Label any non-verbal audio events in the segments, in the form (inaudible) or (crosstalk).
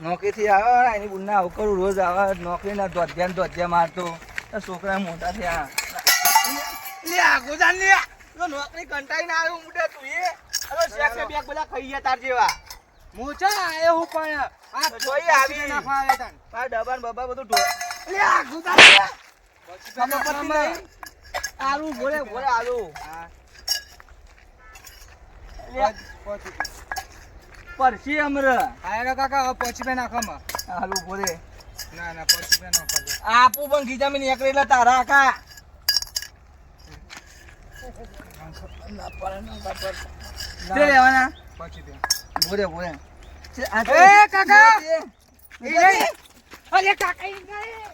નોકરીથી આવે એની બુનના આવું કરું રોજ આવે નોકરીના ધોધ્યા ધોધ્યા મારતો. છોકરા મોટા થયા. લે આગો જાન લે. નોકરી કંટાઈને આવ્યો મુડે તું એ. અરે શેક બેક બધા ખાઈએ ગયા તાર જેવા. મોચા આયો હું પણ આ જોઈ આવી. ના આવ્યા તન આ ડબ્બા ને બબ્બા બધું ઢો લે આગો જાન લે. નહીં. આલુ ભોળે ભોળે આલુ. હા, લે. પહોંચી. પરસી અમર. આયરો કાકા પછી બે નાખવામાં આલુ બોલે ના ના પછી બે નાખવા આપું પણ ગીજામી નીકળેલા તારા કા તે લેવાના. પહોંચી બે બોલે બોલે એ કાકા! કાકા ઈ ગયે.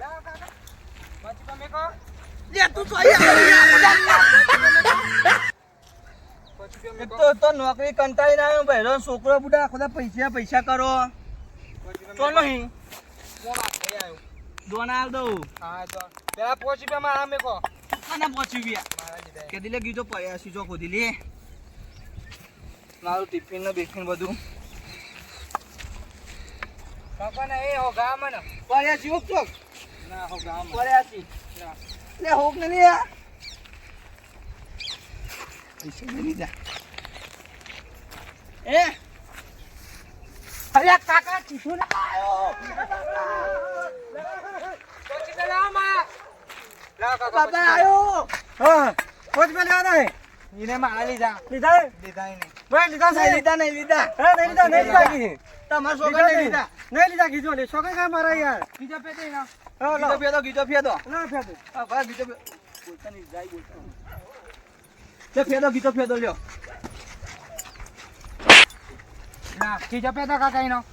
લાવો કાકા. પહોંચી બે મેકો. લે તું નોકરી કંટાળી કંટાળીને આવ્યો ભાઈ. છોકરો બુડા ખોદા પૈસા પૈસા કરો. તો. નહીં. મોં દઉં. હા તો. પેલા પહોંચી બે મારા આ મેકો અને પોચી ગયા કે દિલે ગીતો પડ્યા સીજો ખોદી લે. મારું ટિફિન ને બિફિન બધું. કાકા ને એ હો ગામ ને પડ્યા હોક ચોક? હો. લે હોક ને લે પૈસા લઈ લીધા એ. અરે કાકા ચીઠું ના. આવ્યો માં બાબા આવ્યો હા પહોંચી બે લેવા દે એને માં આ લીધા લીધા લીધા એને ભાઈ લીધા નહીં લીધા નહીં લીધા. હે નહીં લીધા નહીં લીધા. તમારા છોકરા નહીં. લીધા. નહીં લીધા કીધું છોકરા કા મારા યાર? બીજા પેટે ના હા ગીતો ફેદો ગીતો ફેદો. ના ફેદો. આ ભાઈ ગીતો બોલતા નહીં જાય બોલતા. લે ફેદો ગીતો ફેદો લ્યો. ના બીજા ફેદો કાકા એનો.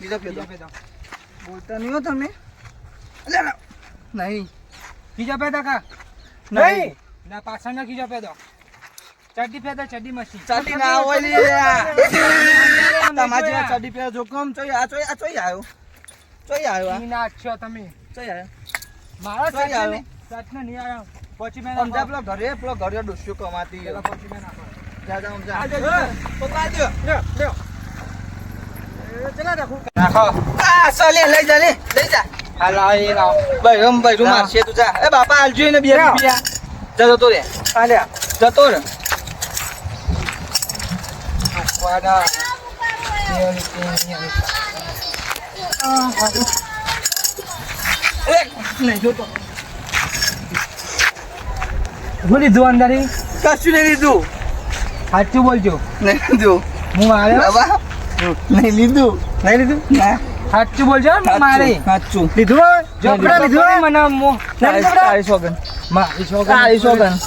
ગીતો ફેદો. ફેદો. બોલતા નહીં હો તમે. નહીં. બીજા ફેદો કા નહીં. ના પાછળ ના કીજો ફેદો. ચડ્ડી પેદા ચડ્ડી મશીન. ચડ્ડી ના ઓલી તમારા જેવા ચાટી પહેલા જોખમ ચોય આ ચોય આ ચોય આવ્યો. ચોઈ આવ્યો ના છો તમે. ચોઈ આવ્યો મારા ચોઈ આવ્યો. ને નહીં આવ્યો પછી મેં સમજા પેલો ઘરે પેલો ઘરે ડોસ્યો કમાતી પછી મેં જતો રે. જતો રે. શું લીધું અંદર કશું નહીં લીધું. સાચું બોલજો. નહીં લીધું. હું મારે? બાબા નહીં લીધું. નહીં લીધું? ના. સાચું બોલજો મારે. સાચું લીધું હોય? જો નહીં કપડાં લીધું. મને મો- મારી તારી.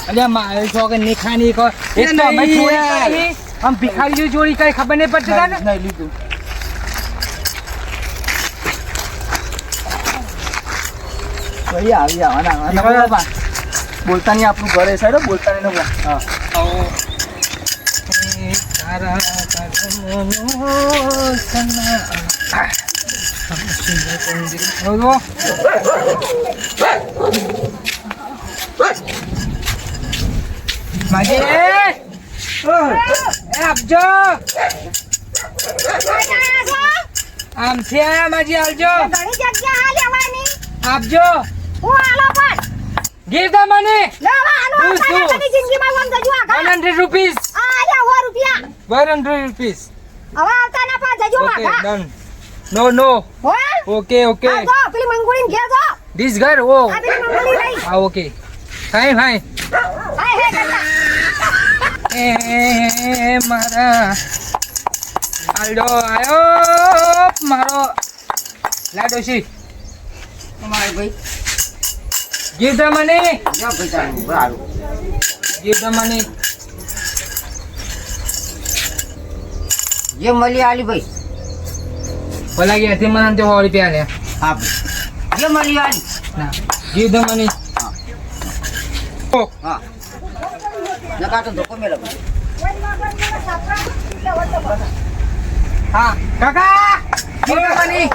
અલ્યા મારી છોકરી ની ખાની કો તો અમે ચોરી આમ ભિખારી ચોરી કઈ ખબર નહીં પડતી નહીં લીધું. ભાઈ આવી આવવાના. બોલતા નહીં આપણું ઘરે સાઈડ બોલતા નહીં હા. આપજો. આમ છે? માજી આવજો. ઘણી જગ્યા લેવાની. આપજો. હું આલો પણ. ગીર ધ મની. લેવા આલો શું, શું? તારે જિંદગીમાં વન જજુ આગળ વન હંડ્રેડ રૂપીસ આ લે સો રૂપિયા. વન હંડ્રેડ રૂપીસ હવે આવતા ના પા જજુ okay માગા done no no okay okay આ જો પેલી મંગુડીને ઘેર જો. ધીસ ઘર ઓ આ પેલી મંગુડી લઈ. હા ઓકે ફાઈન ફાઈન હાય હે કરતા એ મારા. આલ્ડો આયો મારો. લાડોશી અમારે ભાઈ. ધ મની જો ભાઈ તારું બરાબર. ગીર જે મળી આલી ભાઈ. બોલા ગયા તે મને તે સો રૂપિયા લે હા જે મળી આલી. ના ગીર મને મની હા. નકા તો ધોકો મેળવ હા કાકા મને મની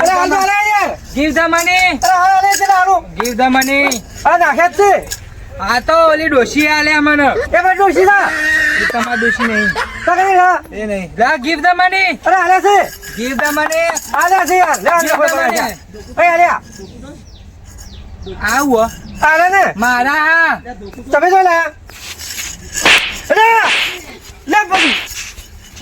અરે હાલ હાલે યાર. ગીવ ધ મની અરે હાલ હાલે છે ને હાલું ગીવ ધ મની અરે નાખે જ છે. આ તો ઓલી ડોશી આલે મને એ ભાઈ ડોશી ના એ તમાર ડોશી નહીં. તો કઈ ના એ નહીં. લા ગીવ ધ મની અરે હાલે છે ગીવ ધ મની છે. યાર લે કોઈ આવો. ને? મારા તમે જો અરે લે પછી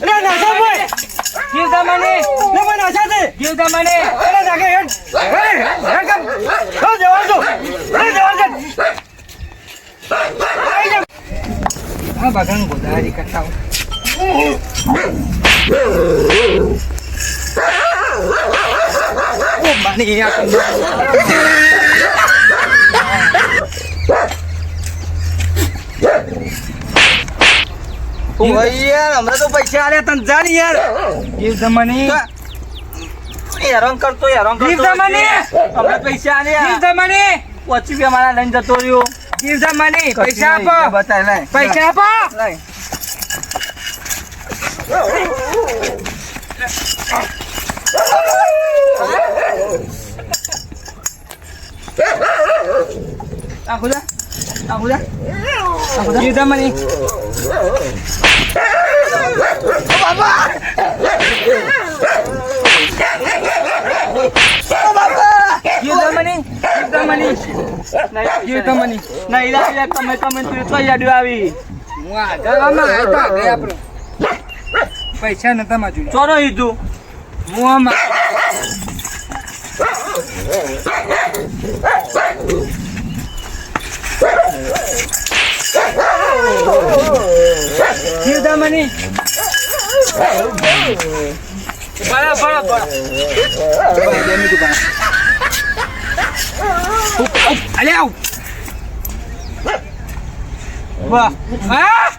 અરે નાખે ભાઈ. ગીવ ધ મની લે ભાઈ નાખે છે ગીવ ધ મની અરે નાખે હેડ અરે હેડ કમ હો જવા દો અરે જવા દે આ બગાન ગોદારી કરતા હું. ઓ માની આ કંદો. યાર હમણાં તો પૈસા આલ્યા તને જાણ યાર. ગીવ ધ મની હેરાન કરતો હેરાન ગીવ કરતો. ધ મની હમણાં પૈસા ગીવ આલ્યા. ધ મની પચી રૂપિયા મારા લઈને જતો રહ્યો. ગીવ ધ પૈસા આપો. બતાય લાય પૈસા આપો. આ ખુદા. ગીવ ધ મની નહીં લાવ્યા તમે તમે તું તો યાદ આવી હું આગળ આમાં આવ્યો તો આગળ આપણો પૈસા નતા માજુ ચોરો હીધું હું ધ મની બરા બરા બરા અલે આવ વાહ હા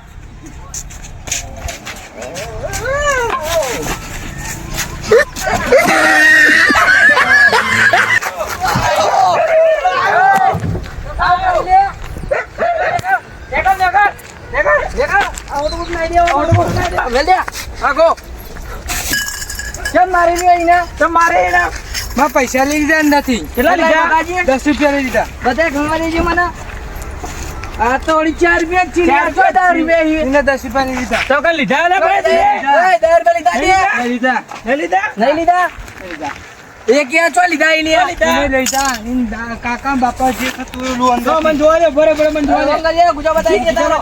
પૈસા લઈ લીધા નથી? દસ રૂપિયા લઈ લીધા બધા છે મને આ તો ચાર રૂપિયા છે દસ રૂપિયા લઈ લીધા તો લીધા લીધા. લીધા લીધા લીધા એ ક્યાં ચો લીધા એ કાકા બાપા જે થતું હોય અંદર તો જોવા દે બરાબર મને જોવા દે. ગુજા બતાવી દે તારો.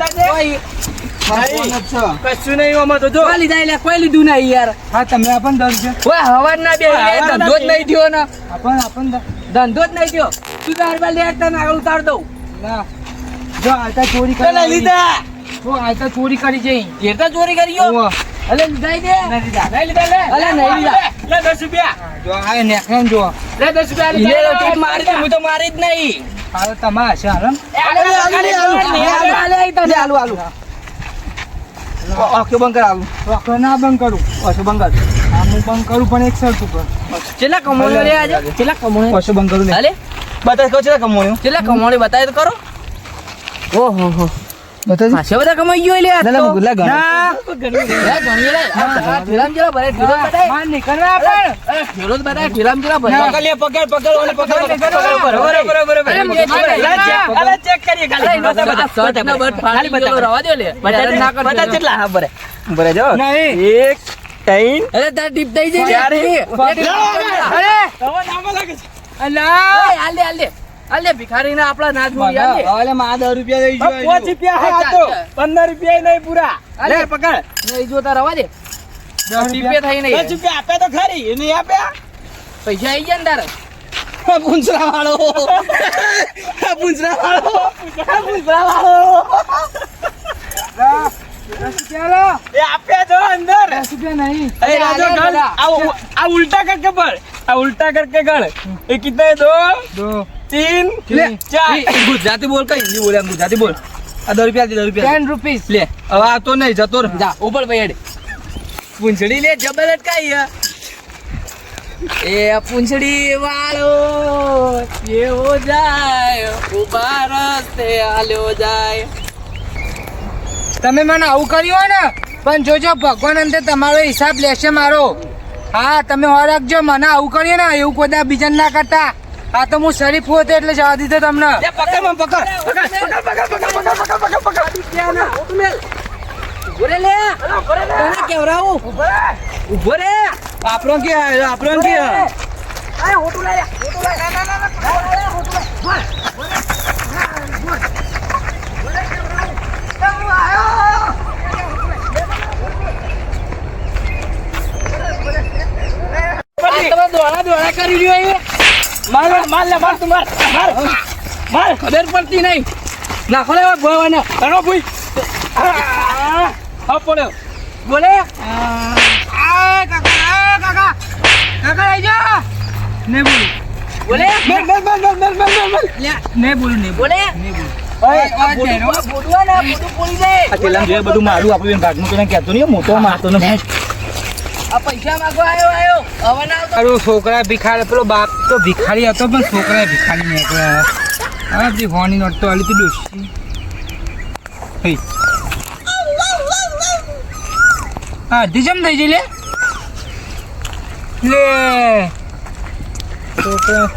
કશું નહીં આમાં તો જો. લીધા એટલે કોઈ લીધું નહીં યાર. હા તમે આપણ દસ ઓય હવાર ના બે ધંધો જ નહીં થયો ને. આપણ આપણ ધંધો જ નહીં થયો. તું તાર બાર લે તને આગળ ઉતાર દઉં. ના. જો આતા ચોરી કરી લીધા. તો આતા ચોરી કરી જઈ. ઘેર ચોરી કરી ગયો. અલે લીધા દે નહીં લીધા. નહીં લીધા લે અલે નહીં લીધા લે દસ રૂપિયા જો આ જો લે રૂપિયા લે મારી દે હું તો મારી જ નહીં હાલો તમારે હશે હાલો આલે આલુ આલુ ઓકે બંધ કર આલુ ના બંધ કરું ઓકે બંધ કરું આમ હું બંધ કરું પણ એક સરખું કર કેટલા કમોણ્યો લે આજે કેટલા કમોણ્યો પાછું બંધ કરું ને હાલે બતાય કહો કેટલા કમોણ્યો કેટલા બતાય તો કરો ઓહો હો બતાવજો. બધા કમાઈ ગયો લે આ લે, લે, તો. ના, ગણી લે. ઠેલામ જેલા ભરે, ઠેલો બતાય. માર નીકળવા પણ. ઠેલો બતાય, ઠેલામ જેલા ભરે. પકડ લે, પકડ, પકડ, ઓલે પકડ, બરોબર, બરોબર, બરોબર. અરે, ના. અલે, check કરીએ ખાલી. બતા, બતા, બતા, બતા. ખાલી બતા, રવા દે લે. બતા, ના કરજો. બધા કેટલા હા બરે બરે જો નહીં. એક ટાઈમ અરે, તાર ટીપ થઈ જાય લે. અરે અલા એ, હાલ દે, હાલ દે. હાલ દે, અલે ભિખારી ના આપડા નાથ મૂલ્યા અલે માં દસ રૂપિયા દઈ જો પાંચ રૂપિયા હે આ પંદર રૂપિયા નહીં પૂરા. અલે પકડ. નહીં જોતા રવા દે. દસ રૂપિયા થઈ નહીં દસ રૂપિયા આપે તો ખરી નહીં આપે? પૈસા આવી ગયા ને તારે. પૂંછરા વાળો પૂંછરા વાળો પૂંછરા વાળો ઉલટા કરકે ગણ. એ કિતને દો. તીન ચાર. ગુજરાતી બોલ કઈ હિન્દી બોલે ગુજરાતી બોલ. આ દસ રૂપિયા દસ રૂપિયા ટેન રૂપીસ. લે હવે આવતો નહીં જતો જા ઉપર ભાઈ પૂંછડી લે જબર અટકાઈ એ પૂંછડી વાળો એવો જાય ઊભા રસ્તે આલ્યો જાય. તમે મને આવું કર્યું હોય ને પણ જોજો ભગવાન અંતે તમારો હિસાબ લેશે મારો. હા તમે હો રાખજો મને આવું કર્યું ને એવું કોઈ બીજા ના કરતા. આ તો હું શરીફ હોતો એટલે જવા દીધો તમને પકડ પકડ. પકડ, પકડ, પકડ, પકડ, પકડ, પકડ, પકડ. લે તને કેવરાવું ઊભો રે આપણો કે આપણો કે તમે દોડા દોડા કરી રહ્યો માર માર લે માર તું માર માર. માર. ખબર પડતી નહીં. નાખો લે ભવાને ઘણો ભૂઈ. હા પડ્યો બોલે? આ કાકા કાકા. કાકા આવી જા. ને બોલ. બોલે? મેલ મેલ મેલ મેલ મેલ મેલ મેલ લે. ને બોલ ને બોલે. ને બોલ. બધું મારું આપણે ભાગનું તો કેતો નહીં મોટો મારતો ને આ ભિખારી હતો, પણ છોકરા ભિખારી હોની નોટ તો હા ડીજમ થઈ જઈ છોકરા.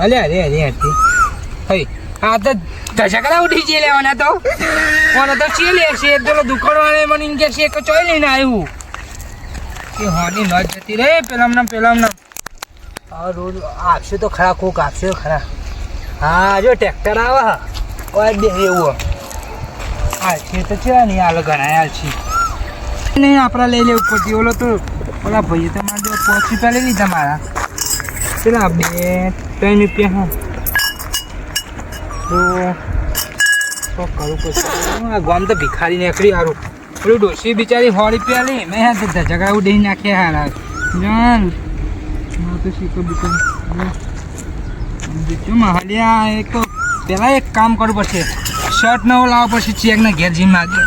અલે અરે અરે અરે હઈ. હા તો ધસકડા ઉઠી જઈ લેવાના તો. કોને તો લે છે? પેલો દુકાનવાળે મને એમ કે છે કે ચોઈ લઈને આવ્યું. કે હોની લોજ જતી રે પેલા નામ પેલા નામ. આ રોજ આપશે તો ખરા કોક આપશે તો ખરા. હા જો ટ્રેક્ટર આવે હા ઓય બે એવું. હા છે તો છે ને હાલ ઘણા છે નહીં આપણા લઈ લેવું પડતી ઓલો તો ઓલા ભાઈએ તમારે જો પાંચ રૂપિયા લઈ લીધા મારા. પેલા બે ત્રણ રૂપિયા હા. તો કરું પછી. ગામ તો ભિખારી નીકળી સારું પેલું ડોસી બિચારી સો રૂપિયા લઈ મેં હા તો, જગા ઉડી નાખ્યા હારા. જાન. તો શીખો બીજું મહાલિયા એક તો પહેલાં એક કામ કરવું પડશે. શર્ટ નવો લાવવો પડશે, ચેકને ઘેર જીમ માગે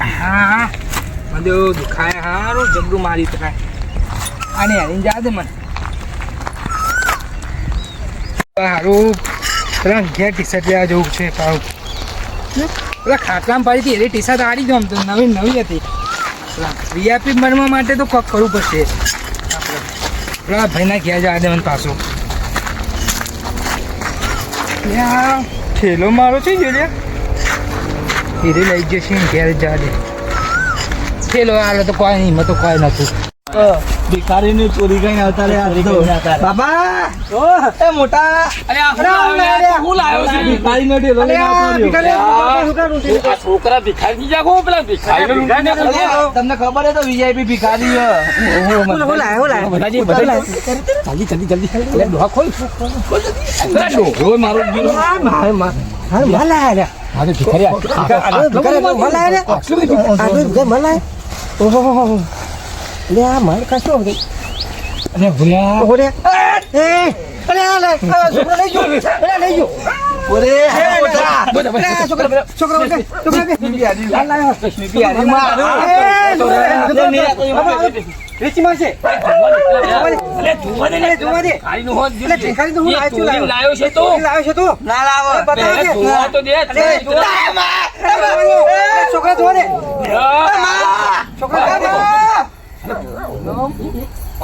હા હા. બધું દુખાય, હારું જબરું મારી તરાય આને હારીને જા દે મને. સારું પેલા ઘેર ટી શર્ટ લેવા જવું છે પાછું પેલા ખાટલામાં પાડી હતી, એની ટી શર્ટ આડી આમ તો, નવી નવી હતી. વીઆઈપી બનવા માટે તો કોક કરવું પડશે. પેલા ભાઈના ઘેર જવા દે મને પાછું. થેલો મારો છે જોડે હીરે લઈ જશે ઘેર જવા દે ઠેલો હાલો તો કોઈ નહીં મેં તો કોઈ નતું. ભિખારી ની ચોરી કઈ આવતા રે બાબા એ મોટા ભિખારી નો ઢેલો છોકરા ભિખારી જાગો પેલા ભિખારી તમને ખબર હે તો વીઆઈપી ભિખારી જલ્દી જલ્દી જલ્દી ખોલ ખોલ મારો મારે ભિખારી ભિખારી ઓહો લે આ માર કાશો રે અરે ભૂલ્યા ઓરે એ અરે અરે (laughs) છોકરા લઈ જો અરે લઈ જો ઓરે છોકરા છોકરા છોકરા કે બિયારી લાયો બિયારી મારું. રેચી માં છે અરે જોવા દે તો હું લાયો લાયો છોકરા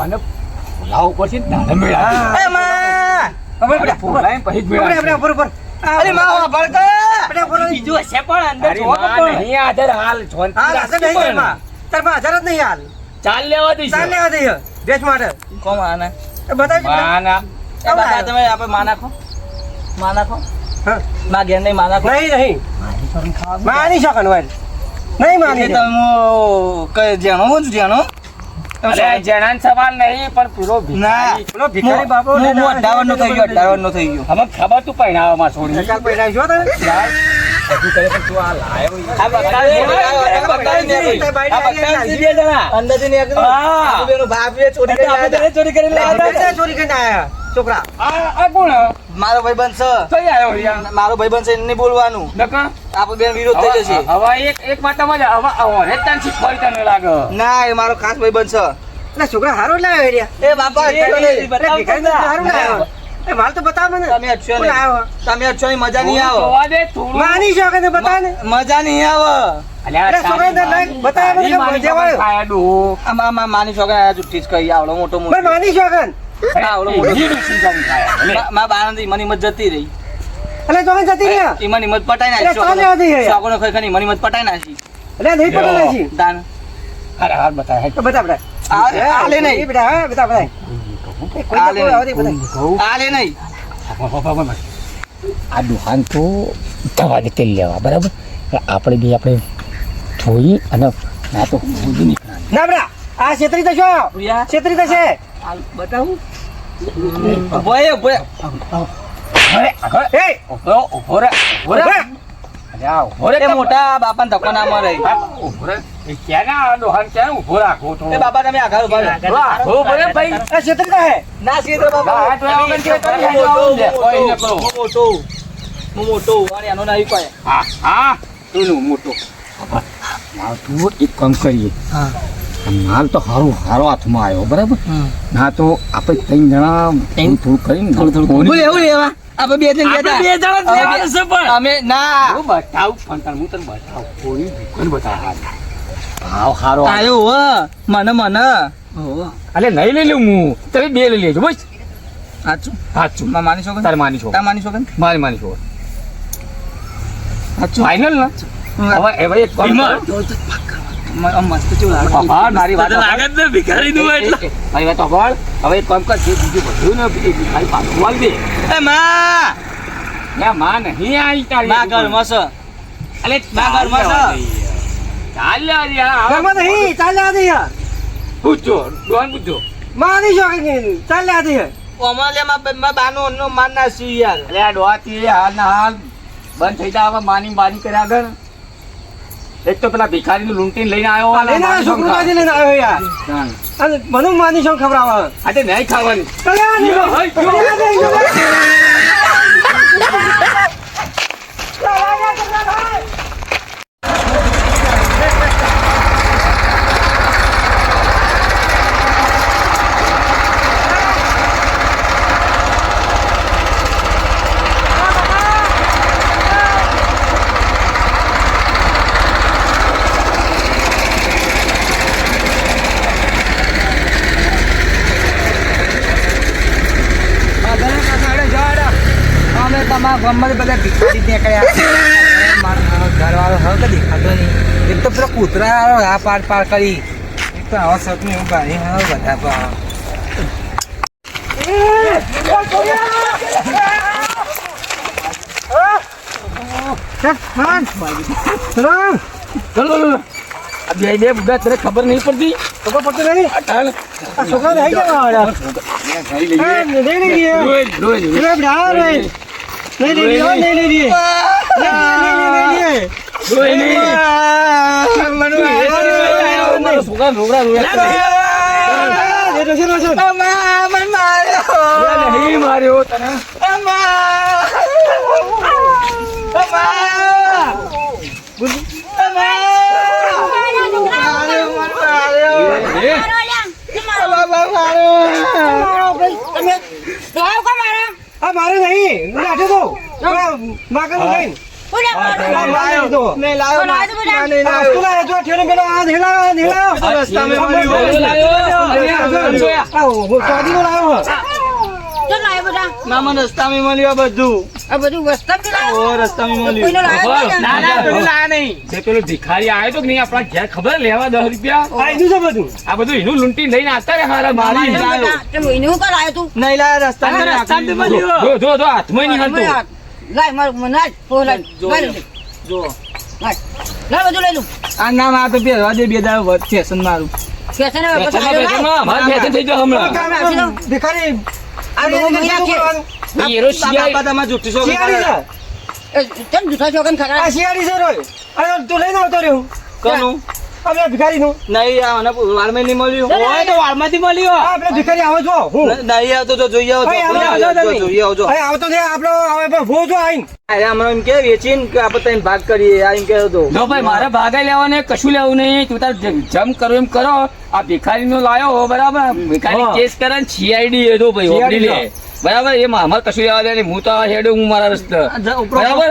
અને લાવ પછી નહીં માં. નહીં હાલ. ચાલ લેવા નહીં માં માની તમે કઈ જાણો જ જાણો. જણાન સવાલ નહીં પણ પૂરો ના. પેલો ભિખારી બાબો હું હું અઢાવન નો થઈ ગયો અઢાવન નો થઈ ગયો. અમે ખબર તું પહેણાવામાં છોડી. નકા પહેણાવ્યો ને હજુ કરે પણ તું આ લાયો આ બકાઈ આ બકાઈ દે. જણા અંદાજે ને. એકદમ બાપ એ ચોરી કરી લાયા ચોરી કરીને આયા. હતા. આ આ કોણ મારો ભાઈબંધ છે. કઈ આવ્યો અહીંયા? મારો ભાઈબંધ છે એને બોલવાનું. નકા આપણે બેન વિરોધ થઈ જશે. હવે એક એક વાતમાં જ હવે હવે તને શીખવાડી તને લાગે. ના એ મારો ખાસ ભાઈબંધ છે. છોકરા હારો લાવ્યો એ બાપા એ, એટલો બતાવ તો ના. એ માલ તો બતાવ મને. તમે અચ્છો ને? તમે અચ્છો ની મજા નહીં આવો. જોવા દે થોડું. માની છો કે બતા ને. મજા નહીં આવે. અલ્યા, મને મજા આવે. માની છોકરા આ જુઠ્ઠી જ કહી આવડો મોટો મોટો. માની છો કે આવડો એ મોટો. જીરું સિંચાઈ ખાય. લે. મા- મા બારાની મત જતી રહી. એટલે તો જતી રહ્યા? ઈમાની મત પટાઈ નાખી હતી ખરેખર ઈમાની મત પટાઈ નાખી. એટલે નહીં. દાન. તો બતા બતા. આ આ લે નહીં. બેટા હા બતા બતા આ લે નહીં. આ લે નહીં. આ દુકાન તો દવા તેલ લેવા બરાબર? આપણે બી આપણે ધોઈ અને ના તો ના બરા આ છેતરી તો છો છેતરી તો છે બતાવું. ભોય ભોય એ ઊભો ઊભો રે ઊભો રે મોટા બાપાને ધક્કો ના મારે બાપા. બાપા મોટો, લે, કોઈ હું ન કરો. મોટો, હું મોટો. હું મોટો અને એનો નહીં કોઈ હા હા. તું મોટો. માલ તું એક કામ કરીએ. માલ તો હારો હારો હાથમાં આવ્યો બરાબર? ના તો આપણે ત્રણ જણા થોડું થોડું કરીને થોડું થોડું એવું લેવા? આપણે બે જણ બે જણા લેવાનું છે પણ. અમે ના. હું બતાવું પણ તને હું તને બતાવું કોઈ દુકાન બતાવ. ભાવ હારો આયો હો. મને મને. અલે નહીં લઈ લઉં હું. તમે બે લઈ લેજો બસ. સાચું? સાચું. માં માની શકો તારે માની તાર માની શકો મારી માની શકો સાચું. ફાઇનલ ના? હવે હવે એક મસ્ત જેવું લાગે. હા, મારી વાત લાગે ને ભિખારીનું હોય એટલે. મારી વાત સાંભળ. હવે એક કામ કર જે બીજું બધું ને એ પાછું દે માં! લે માં નહીં. આવી તારી માં ઘરમાં છે અલે માં ઘરમાં છે. ચાલ યાર. ઘરમાં નહીં ચાલે આ દે પૂછજો ડોન પૂછજો. માની છો કે ચાલે આ દે ઓમાં લે માં માં બાનો અન્નો માર નાખ્યું યાર. અલે આ ડોહાથી હાલ ના હાલ બંધ થઈ જાય માની માની કર્યા આગળ. એક તો પેલા ભિખારીનું લૂંટીને લઈને આવ્યો લઈને આવ્યો છોકરું લઈને આવ્યો યાર. અને મને માની છો ખબર આવે આજે નહીં ખાવાની ચાલે આ દે. યો, હઈ, યો. ચાલે આ દે, ચાલે. અમે તમારા ગામમાં બધા ભિખારી નીકળ્યા મારો ઘરવાળો હવે તો દેખાતો નહીં. એક તો પેલો કૂતરા આ પાર પાર કરી. એક તો આવા સપનું એવું ભારી હવે બધા બે તને ખબર નહીં પડતી ખબર પડતી નહીં છોકરા ગયા વાળા. ખાઈ લઈએ. લઈ. લઈ લઈ. લઈ લઈએ, લઈ લઈએ. આ મારે નહીં. હું લાઠી તો. નહીં. દો. નહીં લાયો. આ લાયો. વસ્તુ લાવ્યો, જો ઠેલો પેલો આ નહીં લાવ્યો, નહીં લાવ્યો. આ રસ્તામાં મળ્યું. મળ્યું. આ જો, આ હું ચાંદીનો લાવ્યો હે. ના મને રસ્તામાં મળ્યું આ બધું આ બધું વસ્તુ ઓ રસ્તામાં મળ્યું કોઈનો લાવ્યો ખબર? નહીં. ના, ના, પેલું લાયા નહીં. જે પેલો ભિખારી આવ્યો તો કે નહીં આપણા ઘેર ખબર લેવા દસ રૂપિયા આ છે બધું. આ બધું એનું લૂંટી લઈને આવતા રે હારા મારી મારી આ બધા તે મોઈને હું કરાયો તું? નહીં લાયો રસ્તામાં રસ્તામાં મળ્યું. જો જો જો હાથમાં નહીં મને લાય મારું મને આજ. જો. લાય લે. જો લાય. લાય બધું લઈ લઉં. આ નામ આ તો પહેરવા દે બે દાડો ફેશન મારું ફેશન થઈ જાય હમણાં. ભિખારી મહિના છે. કરવાનું? એ એરો શિયાળ- બાપા તમારે જુઠ્ઠી છોકરી શિયાળી કરે. છે. એ, કેમ જૂઠા છોકરાને ખરા? આ શિયાળી છે રોય. અરે તું લઈને આવતો રહ્યો કોનું અમે ભિખારીનું? નહીં આ મને વાળમાં નહીં મળ્યું. હોય તો વાળમાંથી મળ્યો. આ આપણે ભિખારી આવો છો હું. નહીં આવતો તો જોઈ આવજો. જોઈએ આવજો તમે. આવતો છે આપણો હવે ભો જો આઈન અરે હમણાં એમ કે વેચીને કે આપણે તને ભાગ કરીએ આ એમ કહેતો હતો જો ભાઈ મારે ભાગે લેવાને કશું લેવું નહીં. તું તાર જમ કરો એમ કરો. આ ભિખારી નો લાયો બરાબર. ભિખારી. કેસ કરે ને સીઆઈડી એ તો ભાઈ ઓગળી લે. બરાબર? એ મામા કશું આવે દે નહીં હું તો આ હેડું હું મારા રસ્તે. આ બરાબર?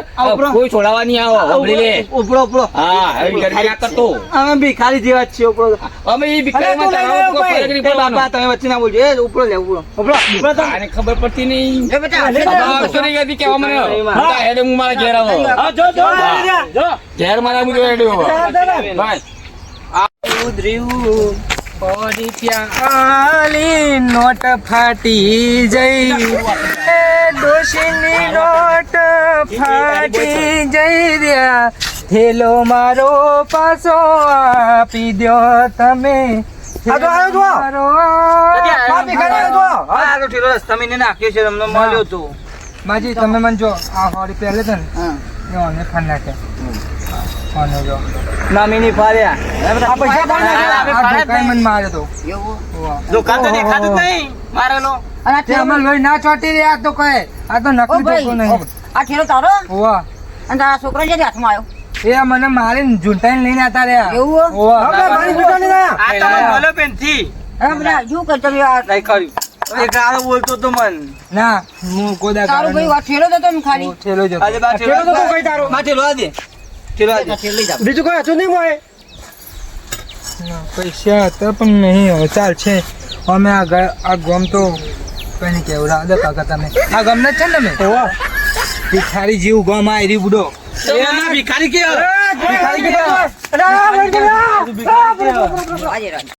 કોઈ છોડાવા નહીં આવો સાંભળી લે ઉપડો ઉપરો હા ગરમી ના કરતો. અમે ભિખારી જેવા જ છીએ ઉપડો અમે એ ભિખારી માં ભાઈ. બાપા, તમે વચ્ચે ના બોલજો. એ ઉપડો લે ઉપડો ઉપડો આને ખબર પડતી નહીં. એ બેટા હા, આવતો નહીં કહેતી કહેવા મને હા, હેડ હું મારા ઘેર આવો. હા, જો જો જો ઘેર મારા હું હેડે આવો. બસ. ઉધર્યું. પડી પ્યાલી નોટ ફાટી જઈ દોષીની નોટ ફાટી જઈ રહ્યા થેલો મારો પાછો આપી દ્યો તમે માજી તમે મને જો આ હોડી પહેલે છે ને હા. એ ઓને ફાન નાખ્યા નામીની ફાર્યા આ પૈસા કોણ આ નાખ્યા? ધોકાએ મને માર્યો તો એવું? જો કાતો દેખાતું નહીં મારેલો. અને તે અમે લોહી ના ચોટી રહ્યા તો કહે આ તો નકલી ભાઈ નહીં. આ ખેલો તારો? ઓવા અને તારા છોકરા જે હાથમાં આવ્યો? એ મને મારીને ઝૂંટાઈને લઈને આવતા રહ્યા. એવું ઓવા હો? ઓવા. આ તો મને ભલો પેનથી અરે બધા શું કરતો આ? નહીં કર્યું એક ગાળો બોલતો તો મન. ના હું કોદા તારો ભાઈ આ ઠેલો તો તને ખાલી? થેલો જતો. આજે બા ઠેલો તો કઈ તારો? બા ઠેલો આ દે. બીજું કોઈ હતું નહીં મોય પૈસા હતા પણ નહીં હવે ચાલ છે. અમે આ આ ગમ તો કઈ નહીં કેવું રાધા કાકા તમે. આ ગમ ને છે ને તમે? ભિખારી જેવું ગમ આ એરી બુડો. ભિખારી કે ભિખારી રાત.